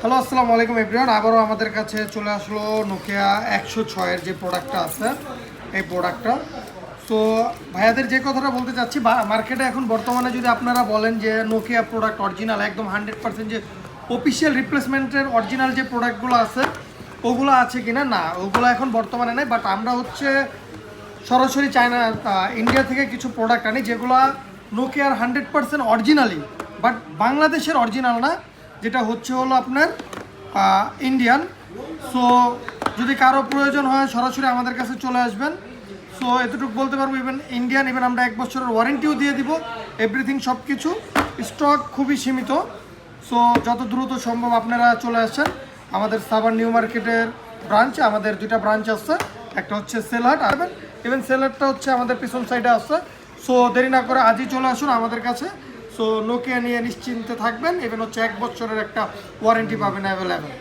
Hello, আসসালামু আলাইকুম everyone. আবারও আমাদের কাছে চলে আসলো নোকিয়া একশো ছয়ের যে প্রোডাক্টটা আছে, এই প্রোডাক্টটা তো ভাইয়াদের যে কথাটা বলতে চাচ্ছি মার্কেটে এখন বর্তমানে যদি আপনারা বলেন যে নোকিয়া প্রোডাক্ট অরিজিনাল একদম হান্ড্রেড পার্সেন্ট যে অফিসিয়াল রিপ্লেসমেন্টের অরিজিনাল যে প্রোডাক্টগুলো আছে, ওগুলো আছে কিনা? না, ওগুলো এখন বর্তমানে নেই বাট আমরা হচ্ছে সরাসরি চায়না ইন্ডিয়া থেকে কিছু প্রোডাক্ট আনি, যেগুলো নোকিয়ার হান্ড্রেড পার্সেন্ট অরিজিনালি বাট বাংলাদেশের অরিজিনাল না। যেটা হচ্ছে হলো আপনার ইন্ডিয়ান সো যদি কারও প্রয়োজন হয়, সরাসরি আমাদের কাছে চলে আসবেন। সো এতটুকু বলতে পারব ইভেন ইন্ডিয়ান ইভেন আমরা এক বছরের ওয়ারেন্টিও দিয়ে দিব। এভরিথিং সব কিছু স্টক খুবই সীমিত। সো যত দ্রুত সম্ভব আপনারা চলে আসছেন আমাদের সাবান নিউ মার্কেটের ব্রাঞ্চ আমাদের দুইটা ব্রাঞ্চ আছে। একটা হচ্ছে সেলহাট, আর ইভেন সেলহাটটা হচ্ছে আমাদের পিছন সাইডে আছে। সো দেরি না করে আজই চলে আসুন আমাদের কাছে। সো নোকিয়া নিয়ে নিশ্চিন্তে থাকবেন। ইভেন হচ্ছে এক বছরের একটা ওয়ারেন্টি পাবেন অ্যাভেলেবেল